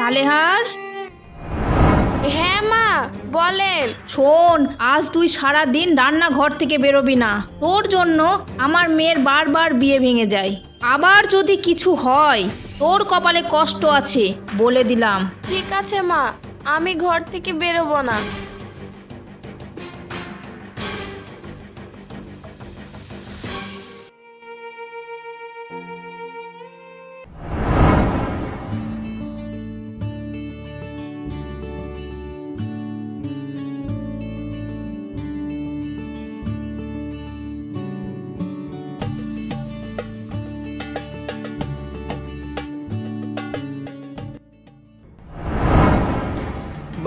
সালেহার হ্যাঁ মা বলেন। শোন আজ তুই সারা দিন রান্নাঘর থেকে বেরোবি না। তোর জন্য আমার মেয়ের বারবার বিয়ে ভেঙে যায়। আবার যদি কিছু হয় তোর কপালে কষ্ট আছে বলে দিলাম। ঠিক আছে মা আমি ঘর থেকে বেরোবো না।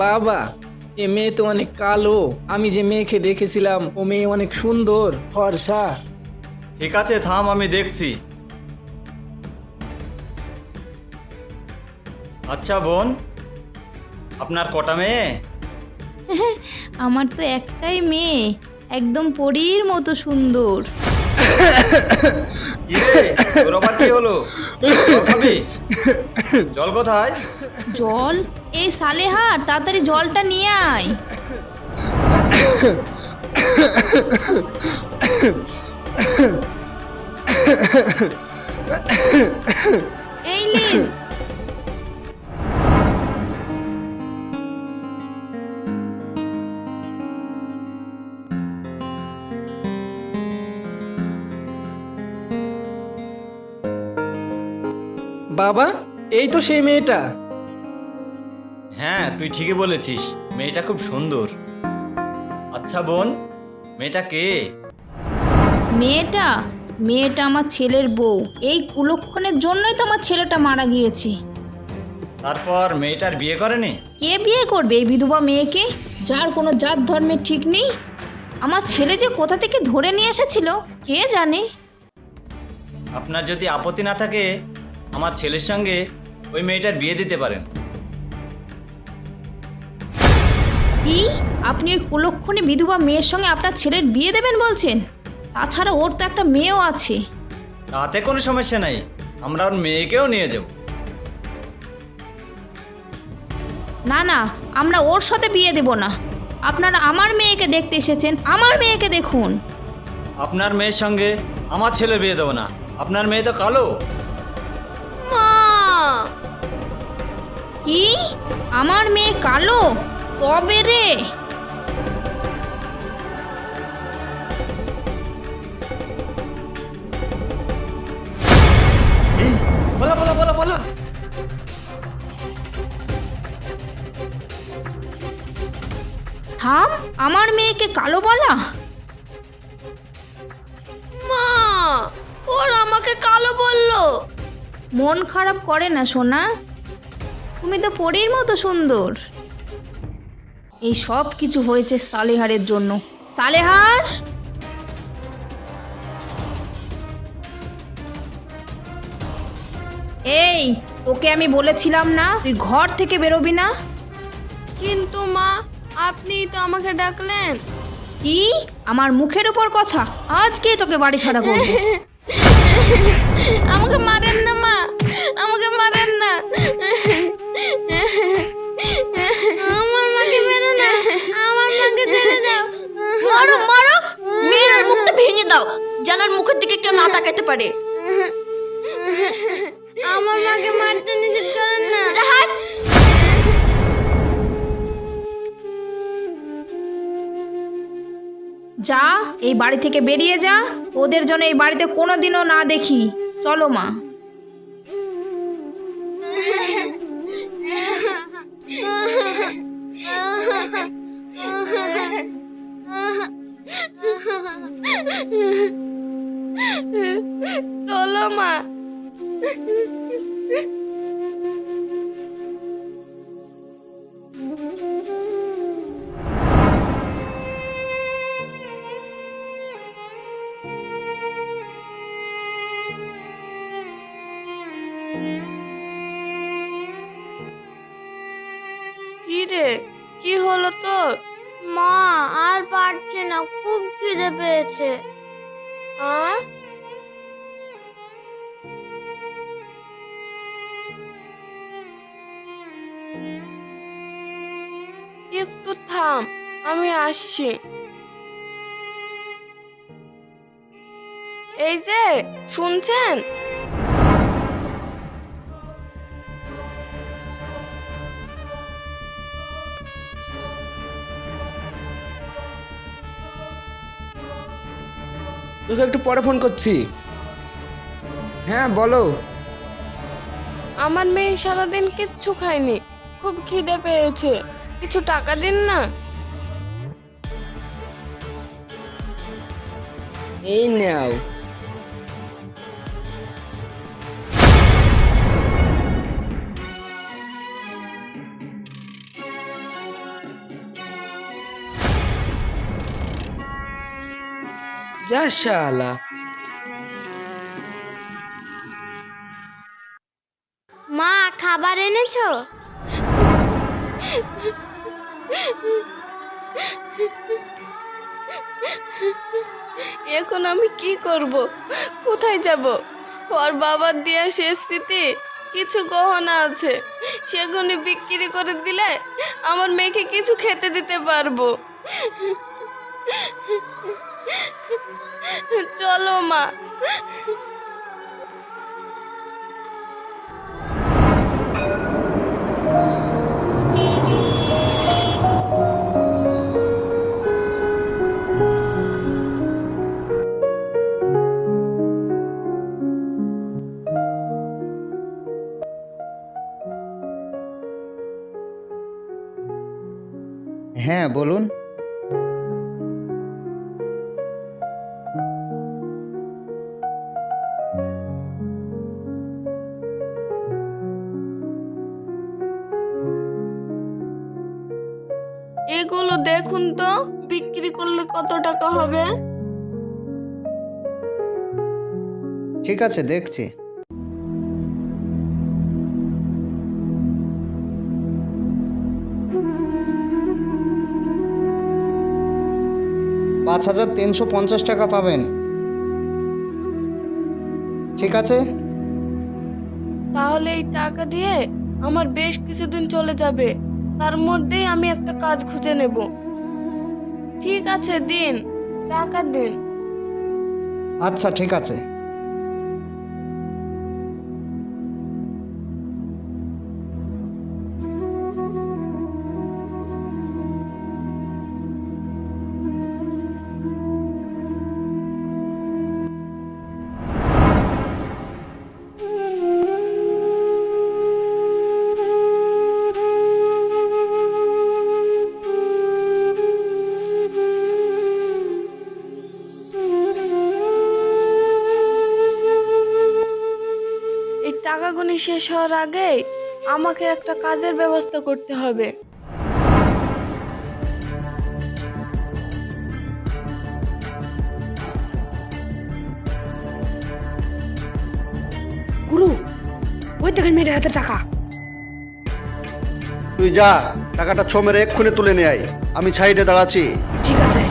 বাবা এ মেয়ে তো অনেক কালো। আমি যে মেয়েকে দেখেছিলাম ও মেয়ে অনেক সুন্দর ফর্সা। ঠিক আছে থাম আমি দেখছি। আচ্ছা বোন আপনার কটা মেয়ে? আমার তো একটাই মেয়ে একদম পরীর মতো সুন্দর। কি তোর আবার কি হলো? জল খাবি? জল কোথায়? জল? এই সালেহার তাড়াতাড়ি জলটা নিয়ে আয়। এই নিন বাবা এই তো সেই মেয়েটা। হ্যাঁ তুই ঠিকই বলেছিস। মেয়েটা খুব সুন্দর। আচ্ছা বোন মেয়েটা কে? মেয়েটা? মেয়েটা আমার ছেলের বউ। এই কুলক্ষণের জন্যই তো আমার ছেলেটা মারা গিয়েছে। তারপর মেয়েটার বিয়ে করেনি? কে বিয়ে করবে এই বিধবা মেয়েকে? যার কোনো জাত ধর্মের ঠিক নেই? আমার ছেলে যে কোথা থেকে ধরে নিয়ে এসেছিল কে জানে? আপনার যদি আপত্তি না থাকে আমার ছেলের সঙ্গে ওই মেয়েটার বিয়ে দিতে পারেন। কি? আপনি ওই কুলক্ষণে বিধবা মেয়ের সঙ্গে আপনার ছেলের বিয়ে দেবেন বলছেন? তাছাড়া ওর তো একটা মেয়েও আছে। তাতে কোনো সমস্যা নাই। আমরা ওর মেয়েকেও নিয়ে যাব। না না আমরা ওর সাথে বিয়ে দেব না। আপনারা আমার মেয়েকে দেখতে এসেছেন আমার মেয়েকে দেখুন। আপনার মেয়ের সঙ্গে আমার ছেলে বিয়ে দেবো না। আপনার মেয়ে তো কালো। মা! কি? আমার মেয়ে কালো? তবে রে? এই বলা বলা বলা বলা। থাম আমার মেয়েকে কালো বলা। মা ওর আমাকে কালো বলল। মন খারাপ করে না সোনা। তুমি তো পরীর মতো সুন্দর। এই সব কিছু হয়েছে সালেহারের জন্য। সালেহার! এই তোকে আমি বলেছিলাম না তুই ঘর থেকে বেরোবি না? কিন্তু মা আপনি তো আমাকে ডাকলেন। কি? আমার মুখের ওপর কথা? আজকে তোকে বাড়ি ছাড়া করব। ওর মুখের দিকে না তাকাতে পারে। আমার মাকে মারতে নিষেধ করেন না। জাহান! যা এই বাড়ি থেকে বেরিয়ে যা। ওদের জন্য এই বাড়িতে কোনোদিনও না দেখি। চলো মা। চলো মা। রে? কি হলো তোর? মা আর পারছে না খুব খিদে পেয়েছে। আ একটু থাম আমি আসছি। এই যে শুনছেন? তোকে একটু পরে ফোন করছি। হ্যাঁ বলো। আমার মেয়ে সারাদিন কিচ্ছু খায়নি। খুব খিদে পেয়েছে। কিছু টাকা দিন না। এই নাও। যা শালা মা, খাবার এনেছো? এখন আমি কি করব? কোথায় যাব? ওর বাবার দেওয়া শেষ স্মৃতি কিছু গহনা আছে। সেগুলি বিক্রি করে দিলে আমার মেয়েকে কিছু খেতে দিতে পারব। চলো মা। হ্যাঁ বলুন। ঠিক আছে দেখছি। পাঁচ হাজার তিনশো পঞ্চাশ টাকা পাবেন। ঠিক আছে? তাহলে এই টাকা দিয়ে আমার বেশ কিছুদিন চলে যাবে। তার মধ্যেই আমি একটা কাজ খুঁজে নেব। ঠিক আছে দিন। টাকা দিন। আচ্ছা ঠিক আছে। টাকাগুলি শেষ হওয়ার আগে আমাকে একটা কাজের ব্যবস্থা করতে হবে। গুরু ওই দেখেন মেয়েটার হাতে টাকা। তুই যা টাকাটা ছো মেরে এক্ষুনি তুলে নিয়ে আয়। আমি সাইডে দাঁড়াচ্ছি। ঠিক আছে।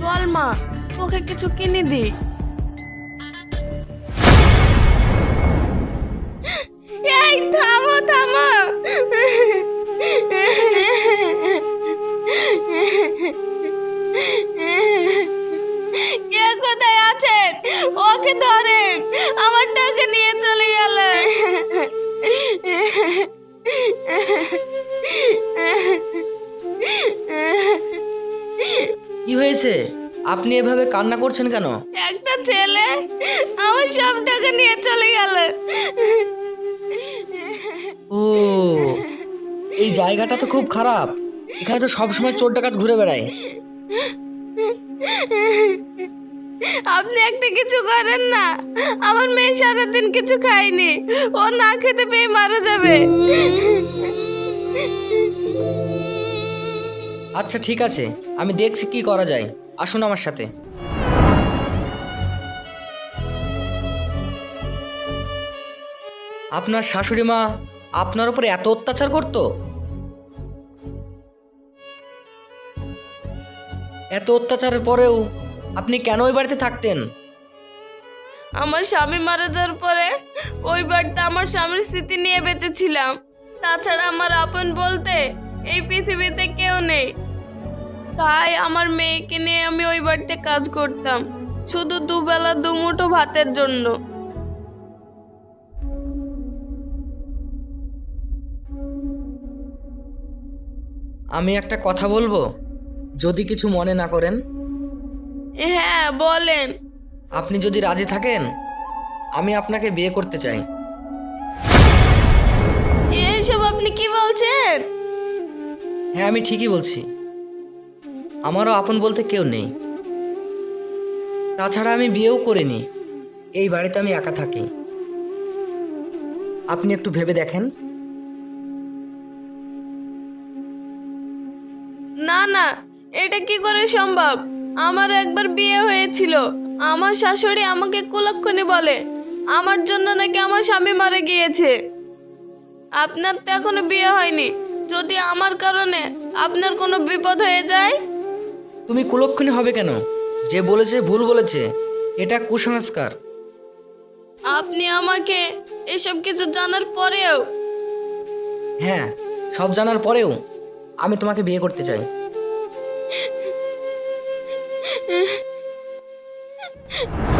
চল মা তোকে কিছু কিনে দি হয়েছে? আপনি এভাবে কান্না করছেন কেন? একটা ছেলে আমার সব টাকা নিয়ে চলে গেল। ও এই জায়গাটা তো খুব খারাপ। এখানে তো সবসময় চোর ডাকাত ঘুরে বেড়ায়। আপনি একটা কিছু করেন না। আমার মেয়ে সারাদিন কিছু খায়নি। ও না খেতে পেয়ে মারা যাবে। আচ্ছা ঠিক আছে। আমি দেখছি কি করা যায়। আসুন আমার সাথে। আপনার শাশুড়ি মা আপনার উপরে এত অত্যাচার করতো? এত অত্যাচারের পরেও আপনি কেন ওই বাড়িতে থাকতেন? আমার স্বামী মারা যাওয়ার পরে ওই বাড়িতে আমার স্বামীর স্মৃতি নিয়ে বেঁচেছিলাম। তাছাড়া আমার আপন বলতে এই পৃথিবীতে কেউ নেই। তাই আমার মেয়েকে নিয়ে আমি ওই বাড়িতে কাজ করতাম শুধু দুবেলা দুমুঠো ভাতের জন্য। আমি একটা কথা বলব? যদি কিছু মনে না করেন। হ্যাঁ বলেন। আপনি যদি রাজি থাকেন আমি আপনাকে বিয়ে করতে চাই। এইসব আপনি কি বলছেন? হ্যাঁ আমি ঠিকই বলছি। আমারও আপন বলতে কেউ নেই। তাছাড়া আমি বিয়েও করিনি। এই বাড়িতে আমি একা থাকি। আপনি একটু ভেবে দেখেন। না না, এটা কি করে সম্ভব? আমার একবার বিয়ে হয়েছিল। আমার শাশুড়ি আমাকে কুলক্ষণী বলে। আমার জন্য নাকি আমার স্বামী মারা গিয়েছে। আপনার তো এখনও বিয়ে হয়নি। যদি আমার কারণে আপনার কোনো বিপদ হয়ে যায়? তুমি কুলক্ষণী হবে কেন? যে বলেছে ভুল বলেছে এটা কুসংস্কার। আপনি আমাকে এসব কিছু জানার পরেও? হ্যাঁ সব জানার পরেও আমি তোমাকে বিয়ে করতে চাই।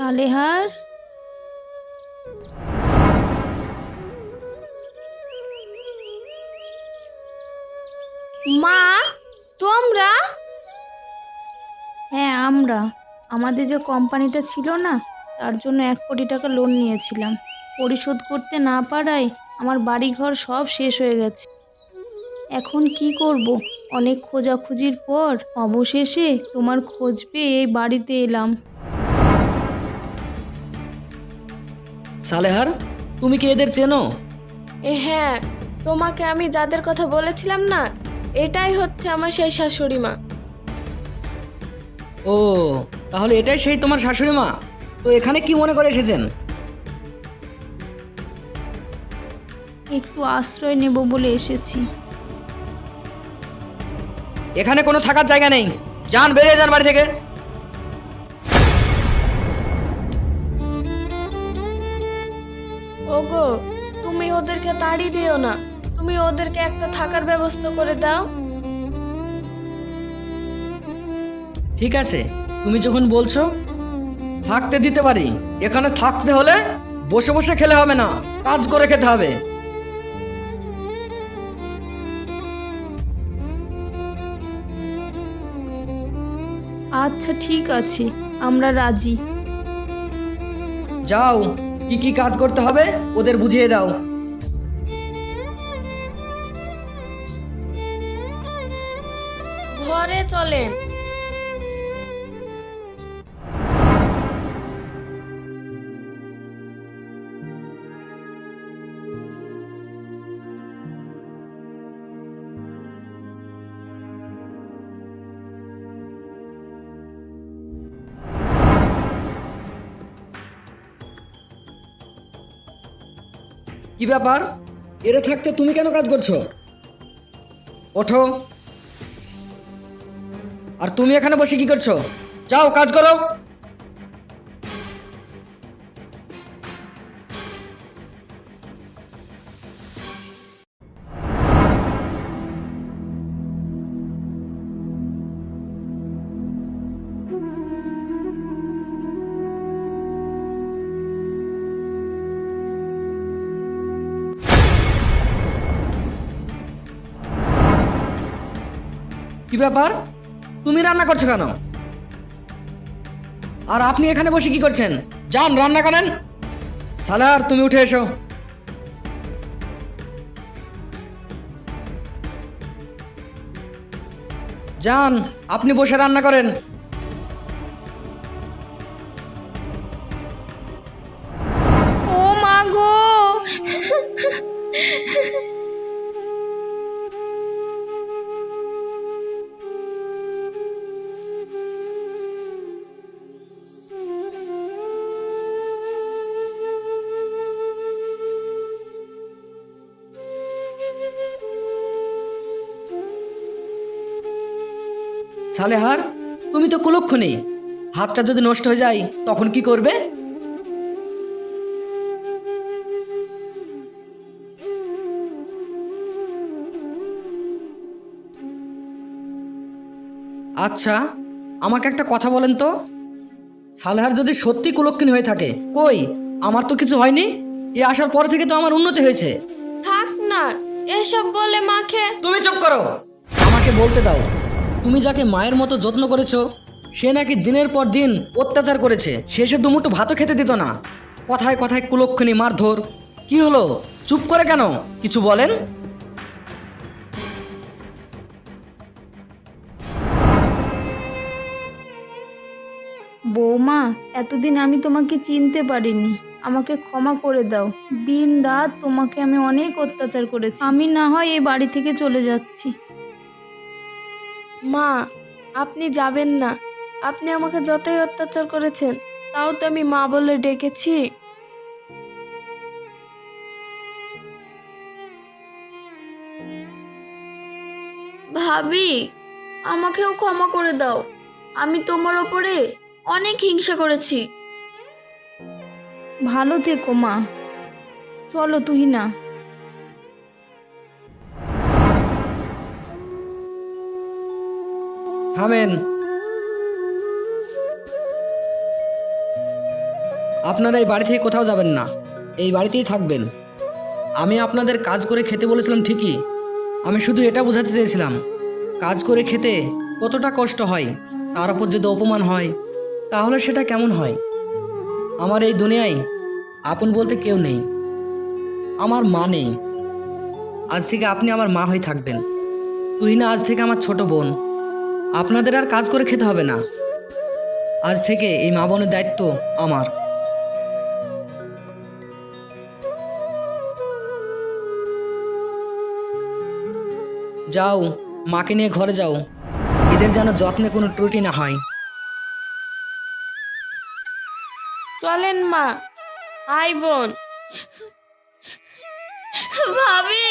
সালেহার মা, তোমরা? হ্যাঁ আমরা। আমাদের যে কোম্পানিটা ছিল না, তার জন্য এক কোটি টাকা লোন নিয়েছিলাম। পরিশোধ করতে না পারায় আমার বাড়িঘর সব শেষ হয়ে গেছে। এখন কি করব? অনেক খোঁজাখুঁজির পর অবশেষে তোমার খোঁজ পেয়ে এই বাড়িতে এলাম। সালেহার তুমি কি এদের চেনো? এ হ্যাঁ তোমাকে আমি যাদের কথা বলেছিলাম না এটাই হচ্ছে আমার সেই শাশুড়ি মা ও তাহলে এটাই সেই তোমার শাশুড়ি মা তো এখানে কি মনে করে এসেছেন? একটু আশ্রয় নেব বলে এসেছি। এখানে কোনো থাকার জায়গা নেই। যান বেরিয়ে যান বাড়ি থেকে। ওগো তুমি ওদেরকে তাড়ি দিও না। তুমি ওদেরকে একটা থাকার ব্যবস্থা করে দাও। ঠিক আছে তুমি যখন বলছো থাকতে দিতে পারি। এখানে থাকতে হলে বসে বসে খেলে হবে না কাজ করে খেতে হবে। আচ্ছা ঠিক আছে আমরা রাজি। যাও। কি কি কাজ করতে হবে? ওদের বুঝিয়ে দাও। ঘরে চলেন। কি ব্যাপার? এরে থাকতে তুমি কেন কাজ করছ? ওঠো। আর তুমি এখানে বসে কি করছ? যাও, কাজ করো। ব্যাপার? তুমি রান্না করছ কেন? আর আপনি এখানে বসে কি করছেন? যান, রান্না করেন। সালার, তুমি উঠে এসো। যান, আপনি বসে রান্না করেন। সালেহার তুমি তো কুলক্ষণী। হাতটা যদি নষ্ট হয়ে যায় তখন কি করবে? আচ্ছা আমাকে একটা কথা বলেন তো। সালেহার যদি সত্যি কুলক্ষণী হয়ে থাকে কই? আমার তো কিছু হয়নি। এ আসার পরে থেকে তো আমার উন্নতি হয়েছে। থাক না এসব বলে মাকে। তুমি চুপ করো। আমাকে বলতে দাও। তুমি যাকে মায়ের মতো যত্ন করেছ, সে নাকি দিনের পর দিন অত্যাচার করেছে। শেষে দুমুটো ভাতও খেতে দিত না। কথায় কথায় কুলক্ষণী মারধর। কি হলো? চুপ করে কেন? কিছু বলেন? বৌমা, এতদিন আমি তোমাকে চিনতে পারিনি। আমাকে ক্ষমা করে দাও। দিন রাত তোমাকে আমি অনেক অত্যাচার করেছি। আমি না হয় এই বাড়ি থেকে চলে যাচ্ছি। মা আপনি যাবেন না। আপনি আমাকে যতই অত্যাচার করেছেন তাও তো আমি মা বলে ডেকেছি। ভাবি আমাকেও ক্ষমা করে দাও। আমি তোমার ওপরে অনেক হিংসা করেছি। ভালো থেকো মা। চলো তুই থামেন। আপনারা এই বাড়ি থেকে কোথাও যাবেন না। এই বাড়িতেই থাকবেন। আমি আপনাদের কাজ করে খেতে বলেছিলাম ঠিকই। আমি শুধু এটা বোঝাতে চেয়েছিলাম, কাজ করে খেতে কতটা কষ্ট হয়, তার উপর যদি অপমান হয়, তাহলে সেটা কেমন হয়? আমার এই দুনিয়ায় আপন বলতে কেউ নেই। আমার মা নেই। আজ থেকে আপনি আমার মা হয়ে থাকবেন। তুহিনা আজ থেকে আমার ছোট বোন। আপনাদের আর কাজ করে খেতে হবে না। আজ থেকে এই মা বোনের দায়িত্ব আমার। যাও মাকে নিয়ে ঘরে যাও। এদের যেন যত্নে কোনো ত্রুটি না হয়। চলেন মা আই বোন। ভাবি।